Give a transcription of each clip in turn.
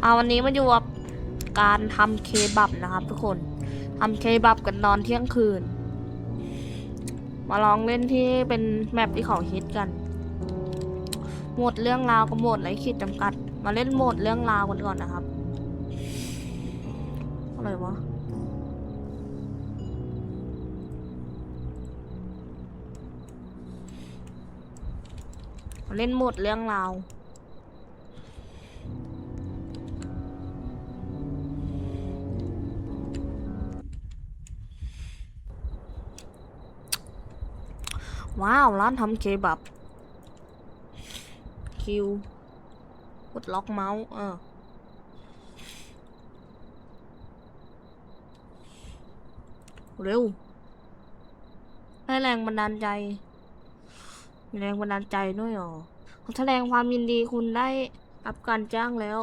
เอาวันนี้มาอยู่กับการทำเคบับนะครับ ทุกคนทำเคบับกันตอนเที่ยงคืน มาลองเล่นที่เป็นแมปที่เขาฮิตกัน หมดเรื่องราวกับหมดไรขีดจำกัด มาเล่นหมดเรื่องราวกันก่อนนะครับอะไรวะเล่นหมดเรื่องราว ว้าว ร้านทำเคบับ คิว กดล็อกเมาส์ เออ เร็วได้แรงบันดาลใจมีแรงบันดาลใจด้วยเหรอขอแสดงความยินดีคุณได้รับการจ้างแล้ว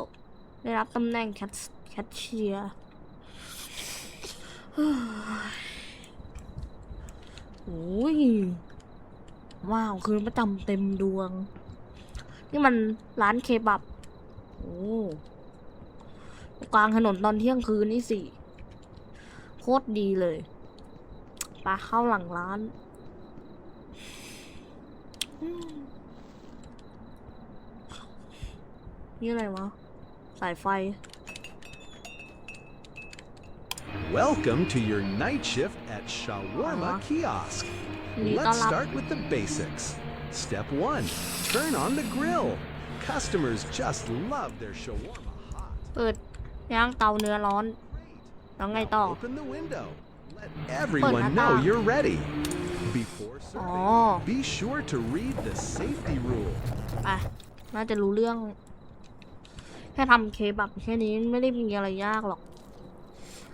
ได้รับตำแหน่งแคทแคทเชียร์โอ้ย ว้าว คืนประจำเต็มดวง นี่มันร้านเคบับ โอ้กลางถนนตอนเที่ยงคืนนี่สิโคตรดีเลยไปาเข้าหลังร้านอืมนี่อะไรวะ สายไฟ Welcome to your night shift at Shawarma Uh-huh. Kiosk. ยินดีต้อน Let's รับ start with the basics. Step one, turn on the grill. Customers just love their shawarma hot. เปิดย่างเตาเนื้อร้อน แล้วไงต่อ Open the window. Let everyone Put know that you're ready. Before serving, Oh. be sure to read the safety rule. ไปน่าจะรู้เรื่อง แค่ทำเคบับแค่นี้ไม่ได้มีอะไรยากหรอก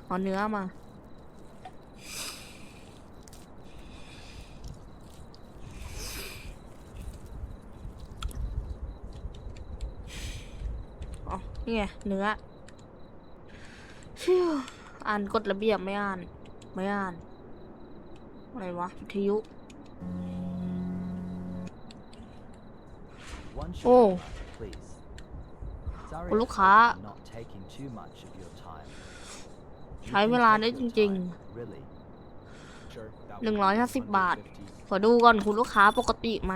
เอาเนื้อมา นี่ไงเนื้อชิวอ่านกฎระเบียบไม่อ่าน ไม่อ่าน อะไรวะวิทยุ One Oh. shot, please. Sorry คุณลู if กค้า I'm not taking too much of your time. You ใช้ can เวลา take ได้ your จริง time, really. หนึ่งร้อยห้าสิบบาท ขอดูก่อนคุณลูกค้าปกติไหม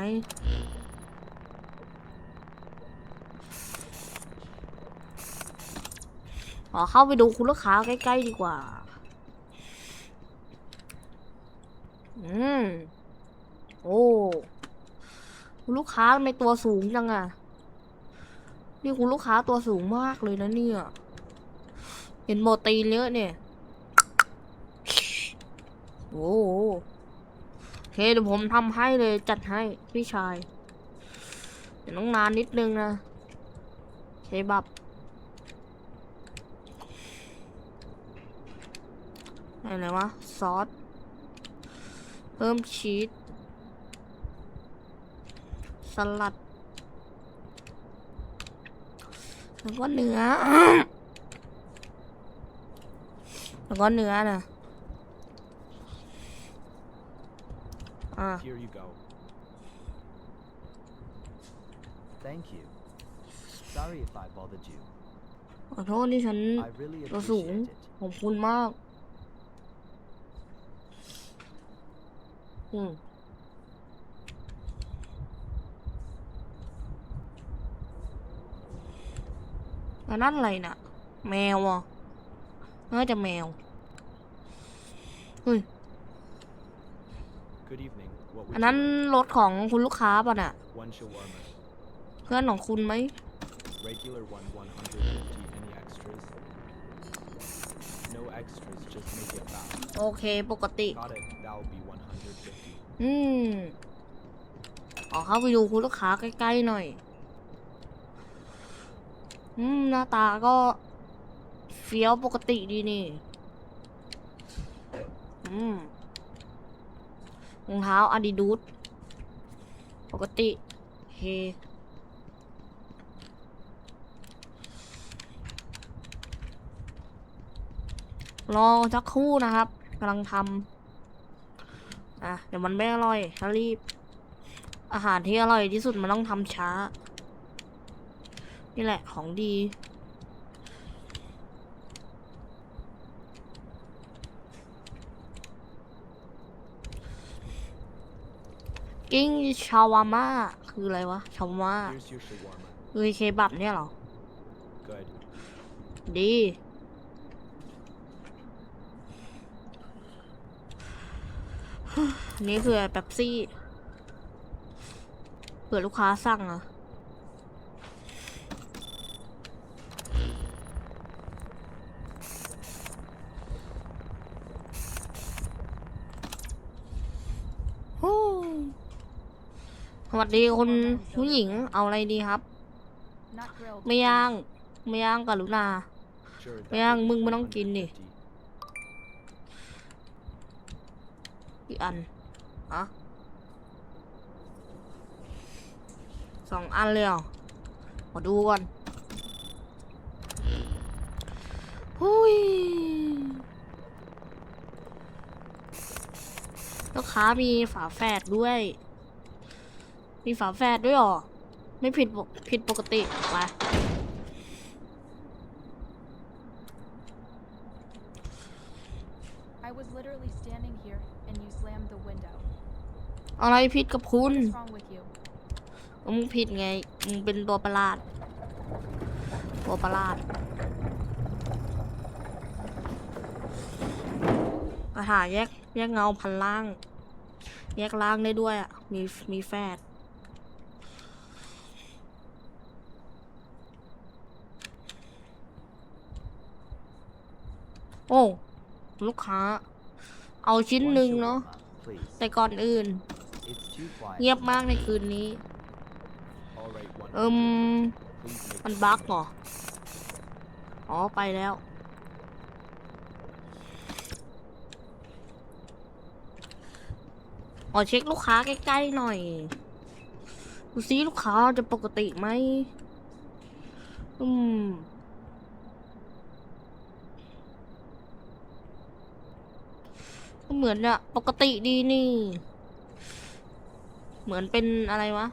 อเข้าไปดูคุณลูกค้าใกล้ๆดีกว่า อืม โอ้คุณลูกค้าทำไมตัวสูงจังอะนี่คุณลูกค้าตัวสูงมากเลยนะเนี่ย เห็นโมตีนเยอะเนี่ย โอ้โหโอเคเดี๋ยวผมทำให้เลยจัดให้พี่ชายเดี๋ยวต้องนานนิดนึงนะเคบับ อะไรวะ ซอส เพิ่มชีส สลัดแล้วก็เนื้อ แล้วก็เนื้อนะอ่า Here you go. Thank you. Sorry if I bothered you. ขอโทษที่ฉัน I really ตัวสูง appreciate it. ขอบคุณมาก อืมแล้วนั่นอะไรน่ะ แมวอะน่าจะแมวเฮ้ย Good evening. What อันนั้นรถของคุณลูกค้าป่ะน่ะ One shawarma. เพื่อนของคุณไหม Regular one, 150. Any extras? No extras. Just make it fast. โอเค ปกติ อืมขอเข้าไปดูคุณลูกค้าใกล้ๆหน่อย อืม หน้าตาก็เฟี้ยวปกติดีนี่ อืมรองเท้าอาดิดูสปกติเฮรอสักครู่นะครับกำลังทำ่ะเดี๋ยวมันไม่อร่อยถ้ารีบ อาหารที่อร่อยที่สุดมันต้องทำช้า นี่แหละของดีกิ้งชาวาม่าคืออะไรวะชาวาม่าคือเคบับเนี่ยหรอ ดี ดีนี่คือแป๊บซี่เผื่อลูกค้าสั่งอะฮู้สวัสดีคุณผู้หญิงเอาอะไรดีครับ ไม่ย่างไม่ย่างกับลุนาไม่ย่างมึงไม่ต้องกินดิอีกอันอะส องอันเลยเหรอมาดูก่อนหุยลูกค้ามีฝาแฝดด้วย มีฝาแฝดด้วยเหรอ ไม่ผิดปกผิดปกติไป I was literally standing here and you slammed the window. อะไรผิดกับคุณ What is wrong with you? มึงผิดไง มึงเป็นตัวประหลาด ตัวประหลาดกระถาแยกแยกเงาพันล่าง แยกล่างได้ด้วยอะ มีมีแฟดโอ้ ลูกค้า เอาชิ้นหนึ่งเนาะแต่ก่อนอื่น เงียบมากในคืนนี้ เอิม Please make มัน sure บั๊ก that- เหรอ อ๋อ ไปแล้วขอเช็คลูกค้าใกล้ๆหน่อย ดูซิลูกค้าจะปกติไหม อืมก็เหมือนอะปกติดีนี่ เหมือนเป็นอะไรวะ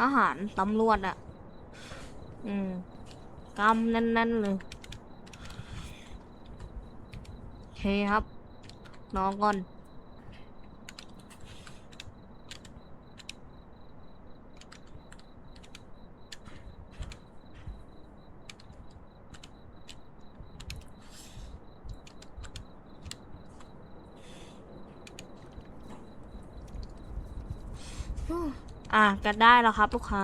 อาหารตำรวจอะอืมกำแน่นๆเลยโอเคครับน้องก่อน อะ กันได้แล้วครับ ลูกค้า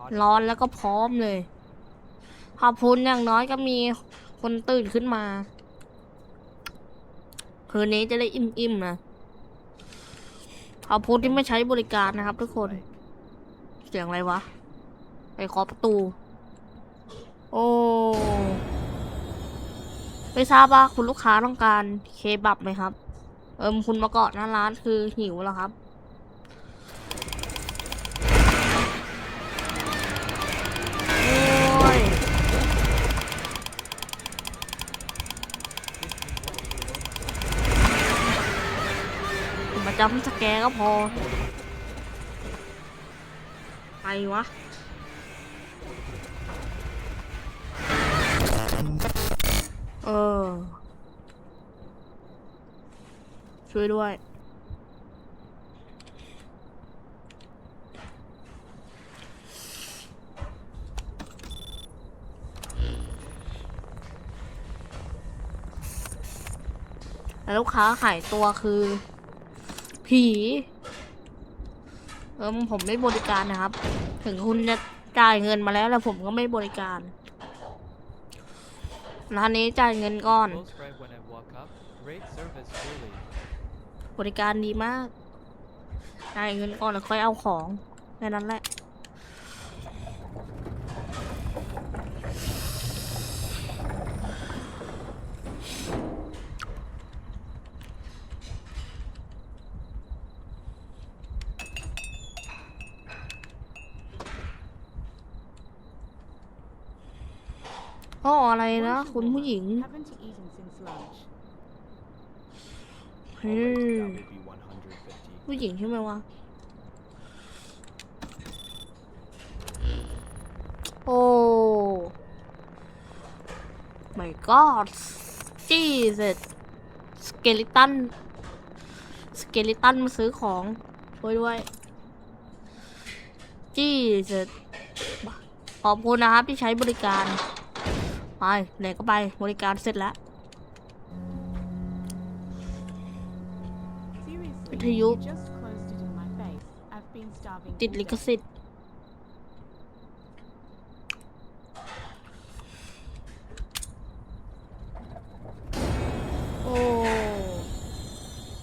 Hot ร้อนแล้วก็พร้อมเลย ขอบคุณอย่างน้อยก็มีคนตื่นขึ้นมา คืนนี้จะได้อิ่มๆนะ ขอบคุณที่ไม่ใช้บริการนะครับ ทุกคน เสียงอะไรวะ ไปเคาะประตู โอ้ไม่ทราบว่าคุณลูกค้าต้องการเคบับไหมครับ เอิมคุณมาเกาะหน้าร้านคือหิวแล้วครับ จำสแกก็พอ ไปวะเออ ช่วยด้วย แล้วลูกค้าขายตัวคือ ผี เออผมไม่บริการนะครับ ถึงคุณจะจ่ายเงินมาแล้วแต่ผมก็ไม่บริการร้านนี้จ่ายเงินก่อน Close right when I walk up. Great service, really. บริการดีมาก จ่ายเงินก่อนแล้วค่อยเอาของแค่นั้นแหละ อ๋ออะไรนะ คุณผู้หญิง Haven't eaten since lunch. เฮ้ All right, ย that would be 150. ผู้หญิงใช่ไหมวะ โอ้ my god Jesus สเกลิตัน สเกลิตันมาซื้อของ ช่วยด้วยจี้เสร็จขอบคุณนะครับที่ใช้บริการ ไปไหนก็ไปบริการเสร็จแล้ว Seriously, What are you- you just closed it in my face. I've been starving ติด all ลิข day. สิทธิ์โอ้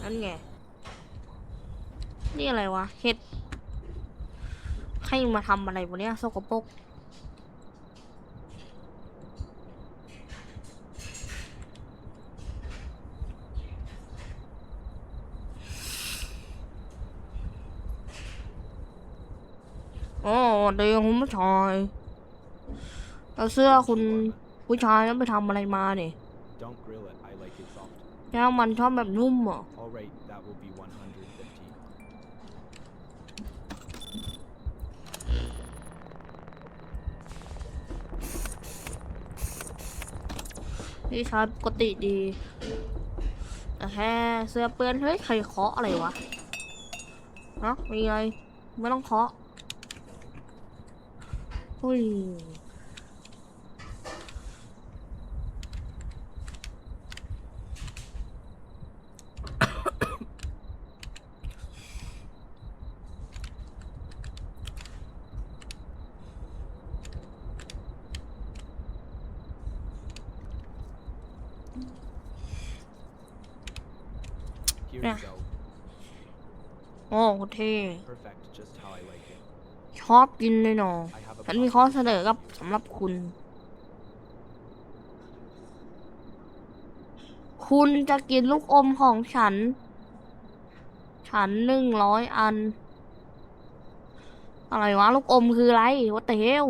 นั่นไง นี่อะไรวะ เห็ดให้มาทำอะไรวะเนี่ยสกปรก โอ้เดี๋ยวคุณผู้ชายแล้วเสื้อคุณผู้ชายนั้นไปทำอะไรมาเนี่ย Don't grill it. I like it soft. แก้วมันชอบแบบนุ่มเหรอ All right, that will be 150. พี่ชายปกติดีแต่แค่เสื้อเปื้อนเฮ้ยใครเคาะอะไรวะฮะมีอะไรไม่ต้องเคาะ อุ้ย Here Yeah. you go. โอ้โหเท่ Perfect, just how I like it. ชอบกินเลยเนาะ I have a ฉั นมีข้อเสนอ this กับสำหรับคุณ คุณจะกินลูกอมของฉัน ฉันหนึ่งร้อยอัน อะไรวะ ลูกอมคืออะไรว t เ e เฮล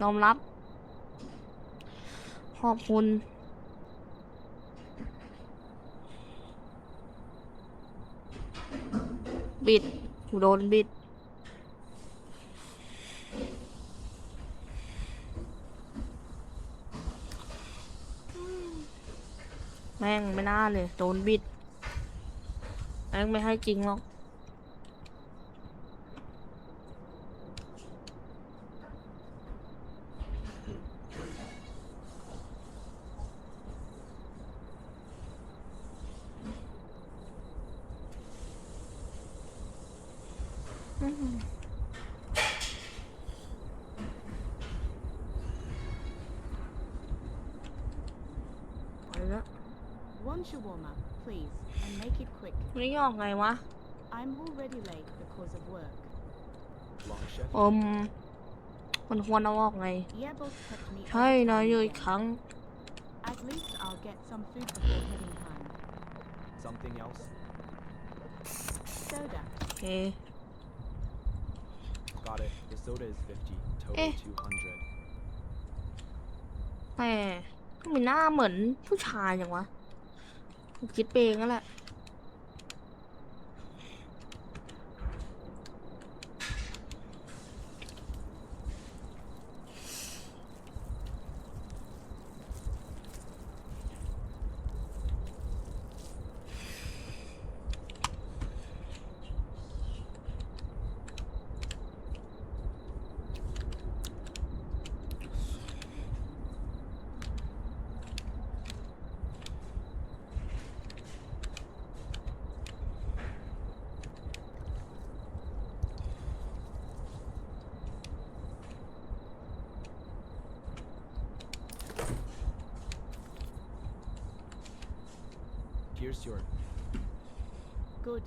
ยอมรับ ขอบคุณบิดโดนบิด แม่งไม่น่าเลยโดนบิด แม่งไม่ให้จริงหรอกไปแล้ว One shawarma, please, and make it quick. นี่ออกไงวะ I'm already late because of work. Long shift. อมมันควรเอาออกไง Yebos kept me ใช่ up นะ all อยู่อีก day. ครั้ง At least I'll get some food before heading home. Something else? Soda. โอเค Got it. The soda is 50. Total Eh. 200. แต่ก็มีหน้าเหมือนผู้ชายอย่างวะ ผมคิดเองนั่นแหละ Here's your. Good.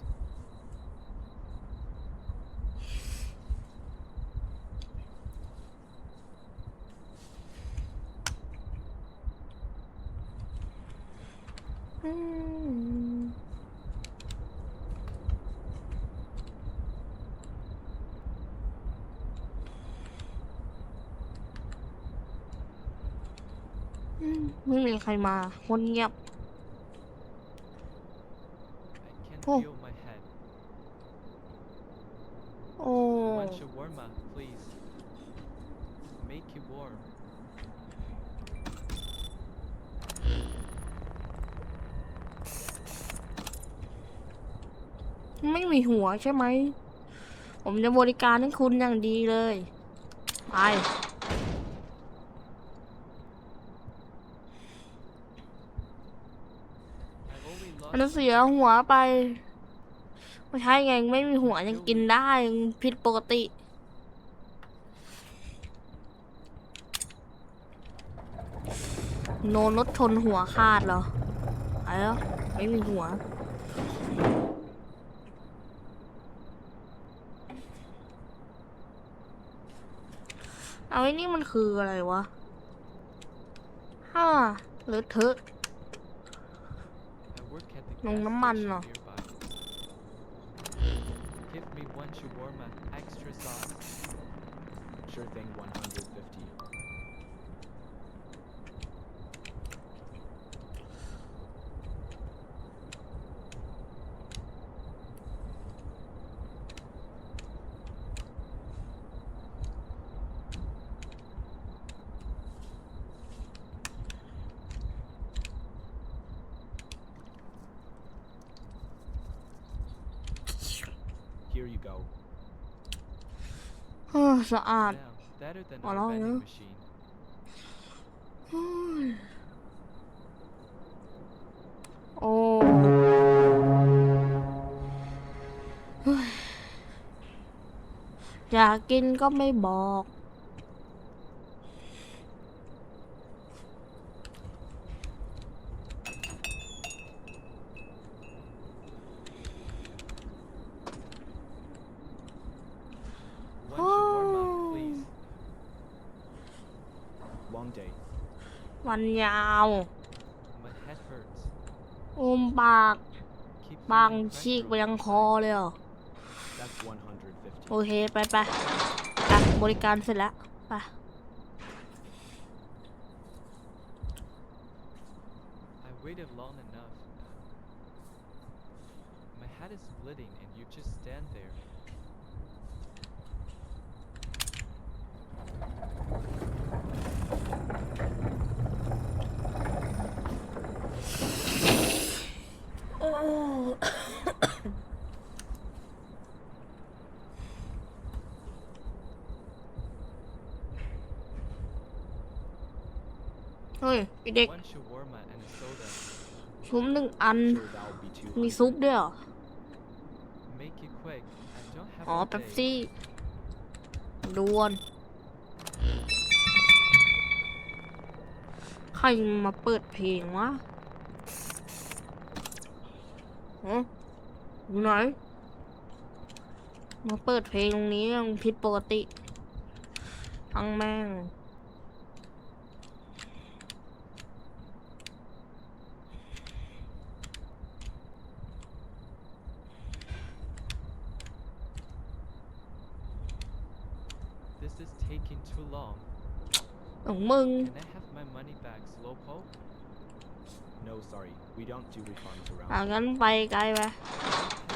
อืมอืมไม่มีใครมาคนเงียบ I can't Oh. feel my head. โอ้ One shawarma, please. Make it warm. ไม่มีหัวใช่ไหม ผมผมจะบริการให้คุณอย่างดีเลย ไปันเสียหัวไปไม่ใช่ไงไม่มีหัวยังกินได้ยังผิดปกติ โนนรถชนหัวขาดเหรอไอ้แล้วไม่มีหัวเอาไอ้นี่มันคืออะไรวะฮ่าเลอเทอะ I work at the ลงน้ำมันเหรอ nearby. Give me one shawarma, extra sauce. Sure thing, 150. Here you go. เฮ้อ สะอาด ขอร้องเนอะโอ้อยากกินก็ไม่บอก One Oh. shawarma, please. Long day. วันยาว My head hurts. อมปาก Keep บาง feeling ชีก pressure ไปยัง on ค my อ side. เลยเหรอ That's 150. โอเค ไปไปไปบริการเสร็จแล้ว ไป I waited long enough. My head is splitting and you just stand there. เฮ้ยไอเด็ก One shawarma and a soda. ชุมหนึ่งอัน Sure, that'll be two. มีซุปด้วยเหรอ Make it quick. I don't have อ๋อ all เป๊ป day. ซี่ด่วนใครมาเปิดเพลงวะฮะอยู่ไหน มาเปิดเพลงตรงนี้ยังผิดปกติ ทั้งแม่ง is taking too long. ของมึง Can I have my money back, Slowpoke? No, sorry. We don't do refunds อะ around. งั้นไปไกลไป What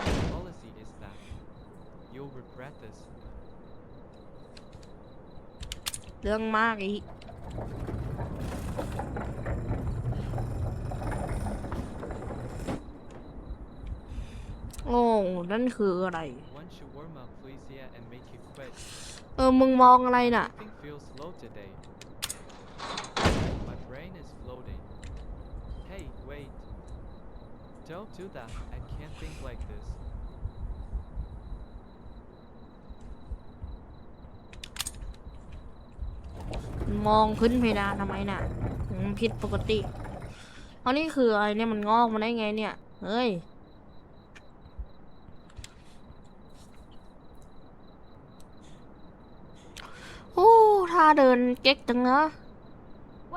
kind of policy is that? You'll regret this. เรื่องมากอีกโอ้นั่นคืออะไร One shawarma, please, yeah, and make it quick. เออ มึงมองอะไรน่ะ Everything feels slow today. My brain is floating. Hey, wait. Don't do that. I can't think like this. มองขึ้นเพดานทำไมน่ะมันผิดปกติเอานี่คืออะไรเนี่ยมันงอกมาได้ไงเนี่ย เฮ้ย โอ้ท่าเดินเก๊กจังนะ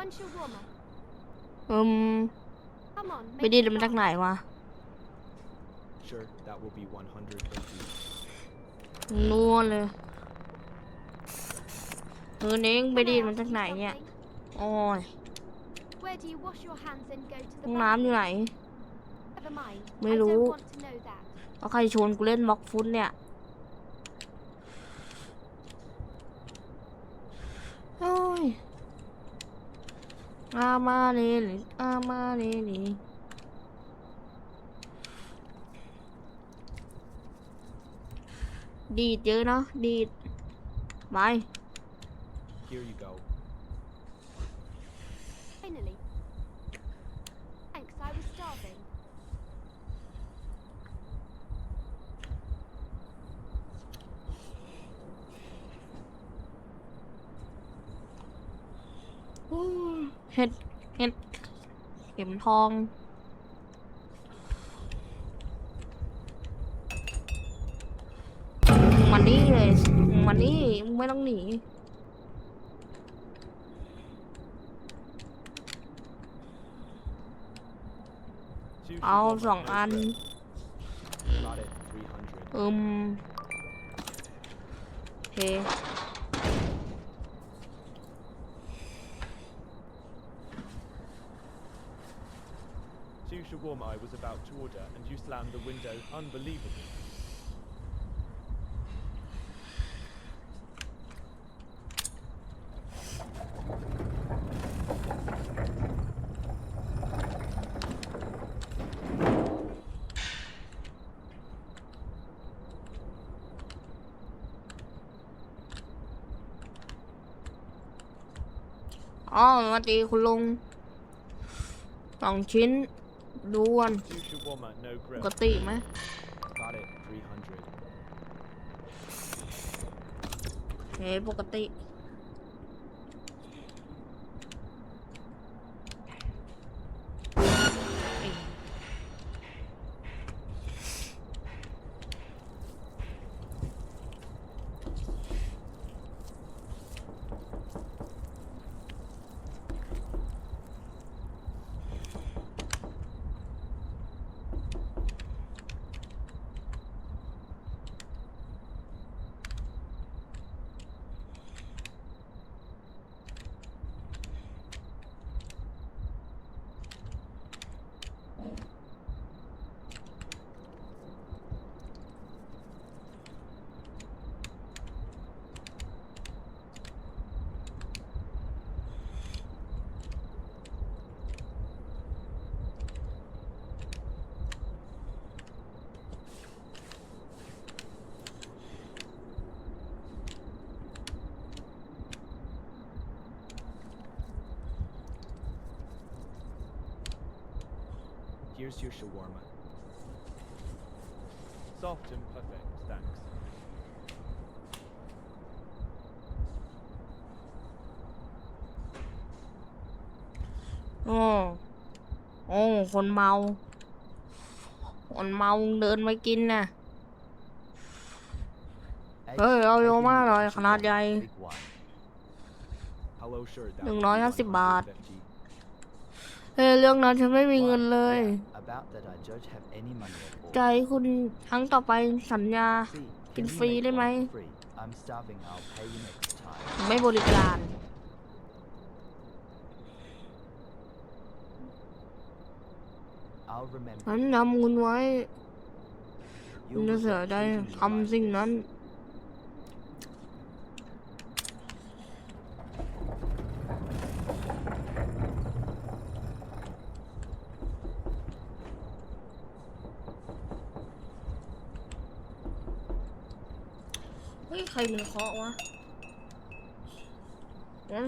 One shawarma. อืม Come on, ไป make ดี it มาจาก fast. ไหนวะ Sure, that will be 150. นัวเลยเออเน้งไปดีมาจากไหนเนี่ยโอ้ย Where do you wash your hands and go to ห้ the องน้ำอยู่ไหน bathroom? Never mind. ไม่ I รู้ don't want to know that. แล้วใครชวนกูเล่นบล็อกฟุตเนี่ย โอ้ยอามาเนลิอามาเนลิดีดเยอะเนาะดีดไป Here you go. Finally. Thanks, I was starving. อู้ เห็ดเห็ดเข็มทอง มันนี่เลยมันนี่มึงไม่ต้องหนี Two เอา shawarma, สอง no อัน grill. Got it. 300. อืมโอเค was about to order, and you slammed the window. Unbelievable. 어, อ๋อสวัสดีคุณลุงสองชิ้น ดูวัน Two shawarma, no ป grill. กติไหม Got it. 300. เฮ้ปกติ Here's your shawarma. Soft and perfect, thanks. โอ้โอ้คนเมา คนเมาเดินมากินน่ะ Ê, ôi, vô má rồi, khả năng dày. Hello, sir. that Đừng will nói be 50บาท 150. เฮ้ย เรื่องนั้นฉันไม่มีเงินเลย About that, I don't have any money at all. ใจคุณครั้งต่อไปสัญญา See, Can can you free make đấy one mày. free? I'm starving. I'll pay you next time. ไม่บริการ I'll remember. ฉันจำคุณไว้ You'll คุณจะเสีย regret ใจ treating me ทำ like สิ่ง this. นั้น เฮ้ย ใค รมันเคาะวะนะ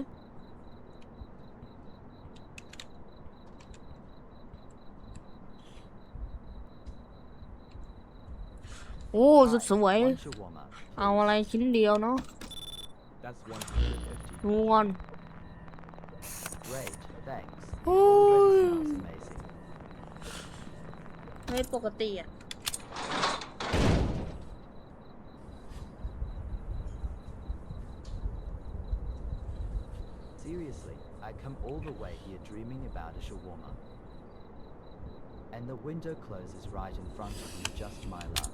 โอ้สุดสวย เอาอะไรชิ้นเดียวเนาะงวนโอ้ยปกติอะ Seriously, I come all the way here dreaming about a shawarma. And the window closes right in front of me, just my luck.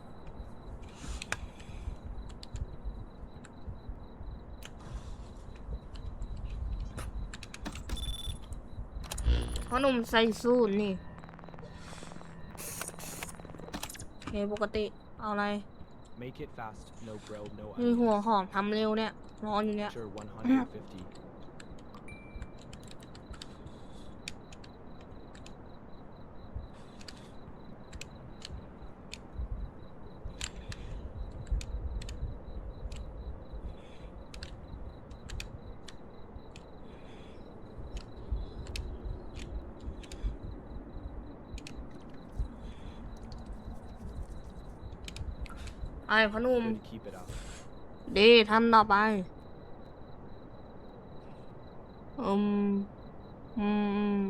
าะหนุ่มใส่สูทนี่เคปกติ เอาอะไร Make it fast. No grill, no มี onions. หัวหอมทำเร็วเนี่ย ร้อนอยู่เนี่ย Sure, 150. ไอ้พอหนุ่ม Good, keep it up. ดีทำต่อไป อืม อืม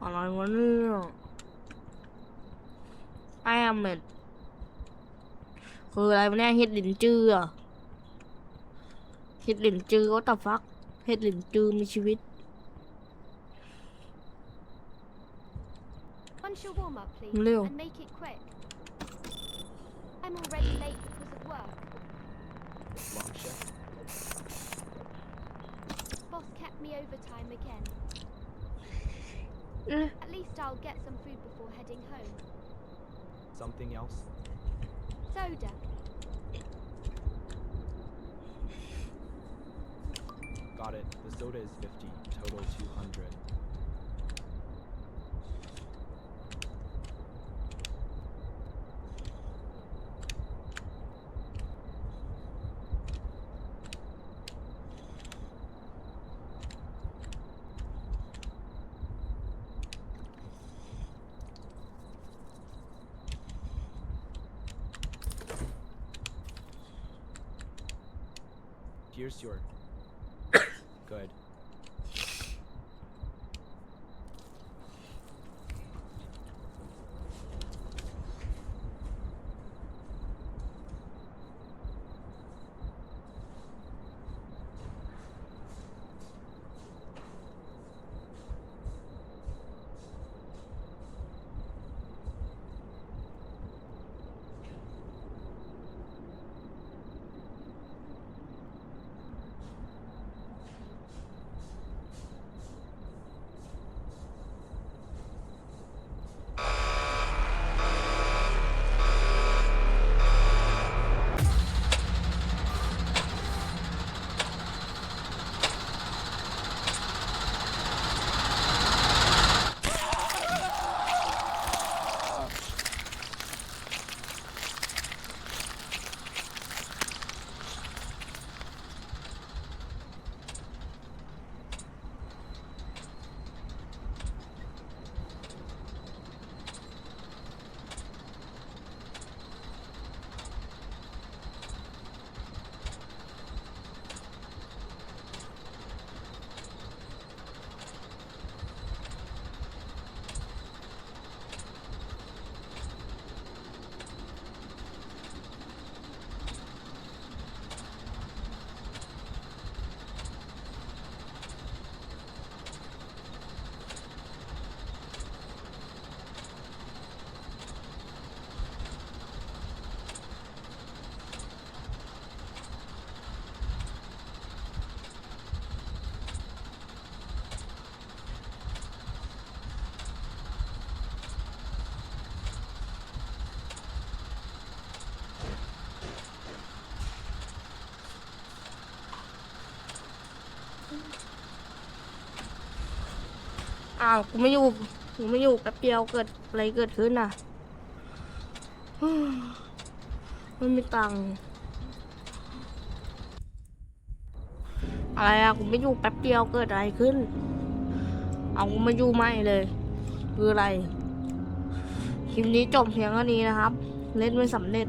อะไรวะเนี่ยแป้มเม็ดคืออะไรวะเนี่ยเห็ดหลินจืออะเห็ดหลินจือว่าแต่ฟักเห็ดหลินจือมีชีวิต Wilma, please, Lil. and make it quick. I'm already late because of work. Boss kept me overtime again. Eh. At least I'll get some food before heading home. Something else? Soda. Got it. The soda is 50, total 200. Here's your. Good. อ้าวกูไม่อยู่กูไม่อยู่แป๊บเดียวเกิดอะไรเกิดขึ้นอะไม่มีตังค์อะไรอะกูไม่อยู่แป๊บเดียวเกิดอะไรขึ้น เอากูมาอยู่ไม่เลย คืออะไร คลิปนี้จบเพียงเท่านี้นะครับ เล่นไม่สำเร็จ